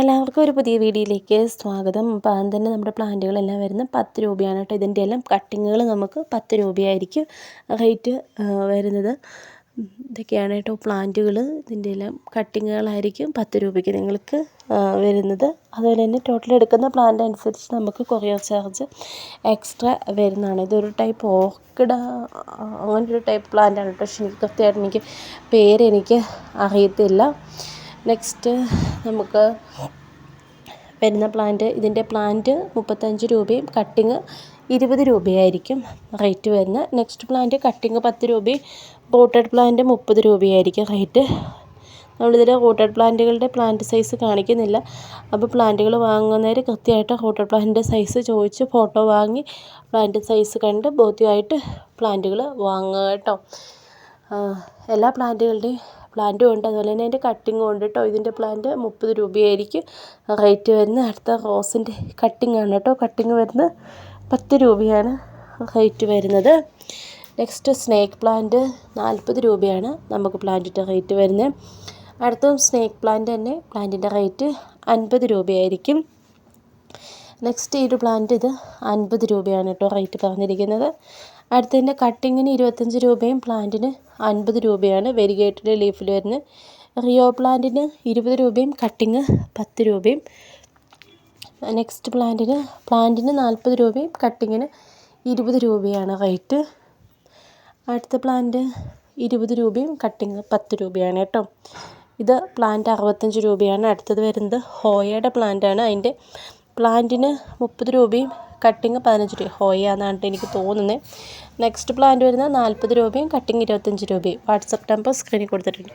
എല്ലാവർക്കും ഒരു പുതിയ വീഡിയോയിലേക്ക് സ്വാഗതം. അപ്പോൾ ആദ്യം തന്നെ നമ്മുടെ പ്ലാന്റുകളെല്ലാം വരുന്ന പത്ത് രൂപയാണ് കേട്ടോ. ഇതിന്റെ എല്ലാം കട്ടിങ്ങുകൾ നമുക്ക് പത്ത് രൂപയായിരിക്കും റേറ്റ് വരുന്നത്. ഇതൊക്കെയാണ് കേട്ടോ പ്ലാന്റുകൾ. ഇതിന്റെ എല്ലാം കട്ടിങ്ങുകളായിരിക്കും പത്ത് രൂപയ്ക്ക് നിങ്ങൾക്ക് വരുന്നത്. അതുപോലെ തന്നെ ടോട്ടൽ എടുക്കുന്ന പ്ലാന്റ് അനുസരിച്ച് നമുക്ക് കൊറിയർ ചാർജ് എക്സ്ട്രാ വരുന്നതാണ്. ഇതൊരു ടൈപ്പ് ഓർക്കിഡ് ഒരു ടൈപ്പ് പ്ലാന്റാണ് കേട്ടോ. പക്ഷെ എനിക്ക് കൃത്യമായിട്ട് എനിക്ക് പേരെനിക്ക് അറിയത്തില്ല. നെക്സ്റ്റ് നമുക്ക് വരുന്ന പ്ലാന്റ് ഇതിന്റെ പ്ലാന്റ് മുപ്പത്തഞ്ച് രൂപയും കട്ടിങ് ഇരുപത് രൂപയായിരിക്കും റേറ്റ് വരുന്നത്. നെക്സ്റ്റ് പ്ലാന്റ് കട്ടിങ് പത്ത് രൂപയും പോട്ടഡ് പ്ലാന്റ് മുപ്പത് രൂപയായിരിക്കും റേറ്റ് നമ്മളിതിൽ റൂട്ടഡ് പ്ലാന്റുകളുടെ പ്ലാന്റ് സൈസ് കാണിക്കുന്നില്ല. അപ്പോൾ പ്ലാന്റുകൾ വാങ്ങുന്നവർ കൃത്യമായിട്ട് റൂട്ടഡ് പ്ലാന്റിന്റെ സൈസ് ചോദിച്ച് ഫോട്ടോ വാങ്ങി പ്ലാന്റ് സൈസ് കണ്ട് ബോധ്യമായിട്ട് പ്ലാന്റുകൾ വാങ്ങുക കേട്ടോ. എല്ലാ പ്ലാന്റുകളുടെയും പ്ലാന്റും ഉണ്ട്. അതുപോലെ തന്നെ അതിന്റെ കട്ടിങ്ങും ഉണ്ട് കേട്ടോ. ഇതിന്റെ പ്ലാന്റ് മുപ്പത് രൂപയായിരിക്കും. റേറ്റ് വരുന്നത് അടുത്ത റോസിന്റെ കട്ടിങ് ആണ് കേട്ടോ. കട്ടിങ് വരുന്നത് പത്ത് രൂപയാണ് റേറ്റ് വരുന്നത്. നെക്സ്റ്റ് സ്നേക്ക് പ്ലാന്റ് നാൽപ്പത് രൂപയാണ് നമുക്ക് പ്ലാന്റിന്റെ റേറ്റ് വരുന്നത്. അടുത്തതും സ്നേക്ക് പ്ലാന്റ് തന്നെ. പ്ലാന്റിന്റെ റേറ്റ് അൻപത് രൂപയായിരിക്കും. നെക്സ്റ്റ് ഈ ഒരു പ്ലാന്റ് ഇത് അൻപത് രൂപയാണ് കേട്ടോ റേറ്റ് പറഞ്ഞിരിക്കുന്നത്. അടുത്തതിന്റെ കട്ടിങ്ങിന് ഇരുപത്തഞ്ച് രൂപയും പ്ലാന്റിന് അൻപത് രൂപയാണ് വെരിഗേറ്റഡ് ലീഫിൽ വരുന്ന റിയോ പ്ലാന്റിന് ഇരുപത് രൂപയും കട്ടിങ് പത്ത് രൂപയും. നെക്സ്റ്റ് പ്ലാന്റിന് പ്ലാന്റിന് നാൽപ്പത് രൂപയും കട്ടിങ്ങിന് ഇരുപത് രൂപയാണ് റേറ്റ് അടുത്ത പ്ലാന്റ് ഇരുപത് രൂപയും കട്ടിങ് പത്ത് രൂപയാണ് കേട്ടോ ഇത് പ്ലാന്റ് അറുപത്തഞ്ച് രൂപയാണ്. അടുത്തത് വരുന്നത് ഹോയയുടെ പ്ലാന്റാണ് അതിന്റെ പ്ലാന്റിന് മുപ്പത് രൂപയും കട്ടിങ് പതിനഞ്ച് രൂപ. ഹോയ എന്നാണ് എനിക്ക് തോന്നുന്നത് നെക്സ്റ്റ് പ്ലാന്റ് വരുന്നത് നാൽപ്പത് രൂപയും കട്ടിങ് ഇരുപത്തഞ്ച് രൂപയും. വാട്സപ്പ് നമ്പർ സ്ക്രീനിൽ കൊടുത്തിട്ടുണ്ട്.